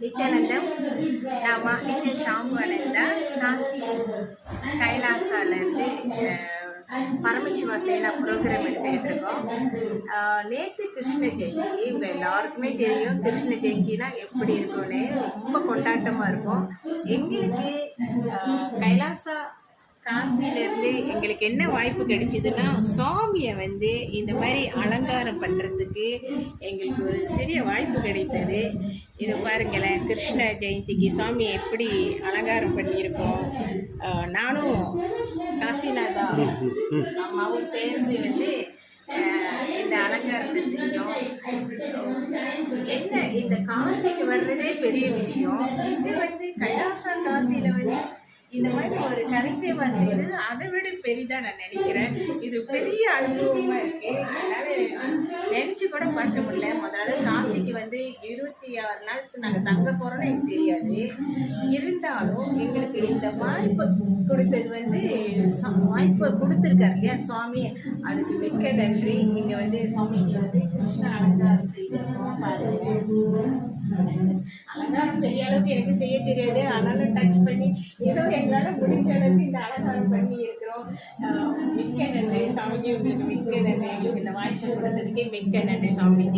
ನಿತ್ಯಾನಂದಂ ನಾಮ ನಿತ್ಯ ಶಾಂಬುவிலேருந்து காசி கைலாசாலேருந்து பரமசிவா சேனா ப்ரோக்ராம் எடுத்துக்கிட்டு இருக்கோம் நேற்று கிருஷ்ண ஜெயந்தி இவங்க எல்லாருக்குமே தெரியும் கிருஷ்ண ஜெயந்தினா எப்படி இருக்கும்னு. ரொம்ப கொண்டாட்டமாக இருக்கும். எங்களுக்கு கைலாசா காசிலேருந்து எங்களுக்கு என்ன வாய்ப்பு கிடைச்சதுன்னா சுவாமியை வந்து இந்த மாதிரி அலங்காரம் பண்ணுறதுக்கு எங்களுக்கு ஒரு சிறிய வாய்ப்பு கிடைத்தது. இது பாருங்களேன் கிருஷ்ண ஜெயந்திக்கு சுவாமியை எப்படி அலங்காரம் பண்ணியிருக்கோம். நானும் காசிநாதா அம்மாவும் சேர்ந்து வந்து இந்த அலங்காரத்தை செஞ்சோம். என்ன இந்த காசிக்கு வர்றதே பெரிய விஷயம். இது வந்து கைலாசா காசியில் வந்து இந்த மாதிரி ஒரு கரிசேவா செய்யறது அதை விட பெரிதா நான் நினைக்கிறேன். இது பெரிய அனுபவமா இருக்கு. என்னால நினைச்சு கூட பார்க்க முடியல. முதல்ல காசிக்கு வந்து இருபத்தி ஆறு நாளுக்கு நாங்கள் தங்க போறோம்னு எனக்கு தெரியாது. இருந்தாலும் எங்களுக்கு இந்த வாய்ப்பு கொடுத்தது வந்து வாய்ப்பு கொடுத்துருக்காரு இல்லையா? சுவாமி அதுக்கு மிக்க நன்றி. நீங்கள் வந்து சுவாமிக்கு வந்து கிருஷ்ண அலங்காரம் செய்திருக்கோம் அலங்காரம் பெரிய அளவுக்கு எனக்கு செய்ய தெரியாது. ஆனாலும் டச் பண்ணி ஏதோ எங்களால் முடிஞ்ச அளவுக்கு இந்த அலங்காரம் பண்ணி இருக்கிறோம். மிக்க நன்றி சுவாமிஜி. உங்களுக்கு மிக்க நன்றி. எங்களுக்கு இந்த வாய்ப்பு கொடுத்ததுக்கே மிக்க நன்றி சுவாமிஜி.